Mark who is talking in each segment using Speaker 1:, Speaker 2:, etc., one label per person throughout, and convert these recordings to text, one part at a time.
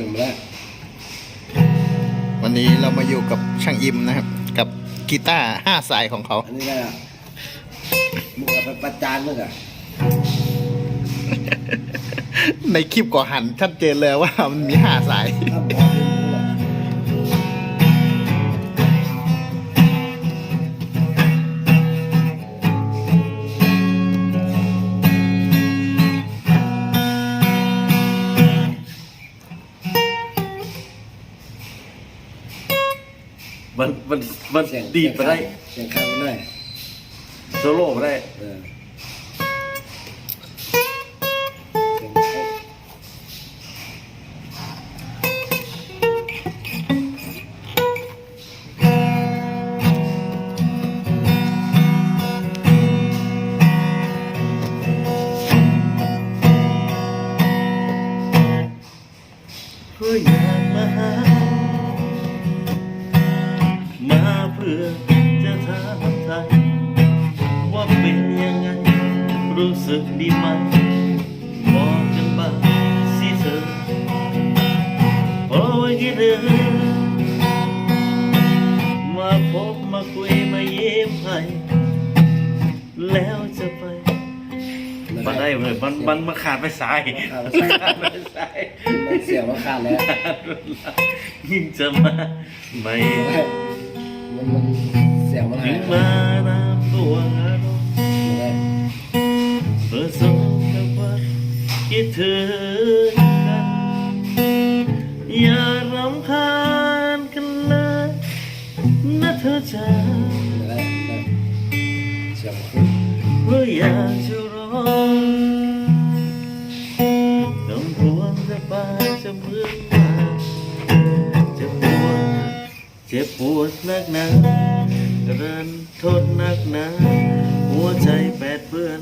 Speaker 1: ชมละ
Speaker 2: วันนี้เรามาอยู่กับช่างอิมนะครับ กับกีตาร์ห้าสายของเขา
Speaker 1: อันนี้ก็มึงเอาไปประจานเลยอะ
Speaker 2: ในคลิปก่อหันชัดเจนเลยว่ามันมีห้าสาย
Speaker 1: ถ้าบ มั
Speaker 3: นมันมัน
Speaker 1: เสียง
Speaker 3: ดีดไปได้
Speaker 1: เสียงข้างมันได้
Speaker 3: โซโล่ไปได้
Speaker 1: เออเสียงเข้า
Speaker 3: เพื่ออยากมาหา มาเพื่อจะถามใจว่าเป็นยังไง รู้สึกดีไหมบอกกันบ้างสิเธอเพราะว่าคิดถึงมาพบมาคุยมาเยี่ยมให้แล้วจะไปมันได้เลยมันมันมันขาดไปสาย
Speaker 1: ขาดไปสาย
Speaker 3: ขาดไปสาย
Speaker 1: มันเสียงมันขาดแล้ว
Speaker 3: ยิ่งจะมาไม่
Speaker 1: มันมัน เสียงมันหา
Speaker 3: ยิ่
Speaker 1: ย
Speaker 3: งมาตามตัวอารมณ์
Speaker 1: ไม่ได้
Speaker 3: เพื่อส่งกับว่าคิดถึงกันอย่ารำคาญกันเลยนะเธอจ๋า
Speaker 1: เพ
Speaker 3: ราะอยากจะร้องต้องพวงจะบายจะเมือย เจ็บปวดนักหนากรันทดนักหนาหัวใจแปดเปื้อน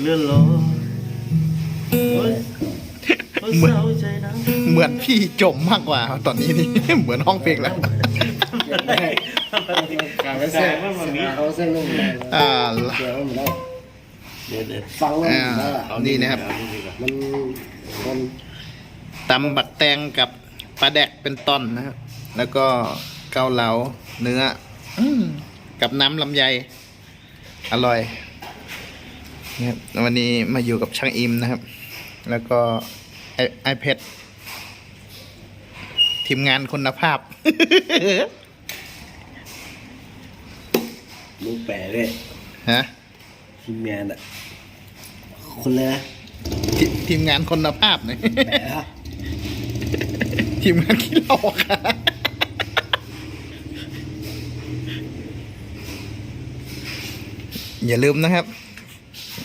Speaker 3: เลื่อนลอยโอ๊ยโอ๊ยเศร้าใจนะ
Speaker 2: เหมือนพี่จมมากกว่า ตอนนี้นี่ เหมือนห้องเพลงแล้ว
Speaker 1: ขาดไปเสียงเขาเส้นลงเลย
Speaker 2: อ่า
Speaker 1: เสียงมันไม่ได้
Speaker 3: เดี๋ยวเดี๋ยว
Speaker 1: ฟังแล้ว
Speaker 2: อ่า
Speaker 1: มันได้อะ
Speaker 2: นี่นะครับ
Speaker 1: มันมัน
Speaker 2: ตำบักแตงกับปลาแดกเป็นต้นนะครับแล้วก็ เกาเหลา เนื้ออมกับน้ำลำไย อร่อยนะครับวันนี้มาอยู่กับช่างอิมนะครับ แล้วก็ไอไอเพชรทีมงานคุณภาพ
Speaker 1: มึงแปลเลย
Speaker 2: ฮะ
Speaker 1: ทีมงานอะคนเลยนะ
Speaker 2: ททีมงานคุณภาพหน่อย
Speaker 1: แปลนะ
Speaker 2: ทีมงานขี้เหลอกค่ะ อย่าลืมนะครับ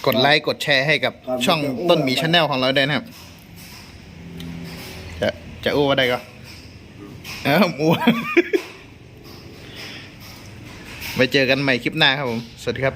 Speaker 2: กดไลค์กดแชร์ให้กับช่องต้นหมีชาแนลของเราด้วยนะครับ จะจะอู้ว่าได้ก็เออหมูไว้เจอกันใหม่คลิปหน้าครับผม สวัสดีครับ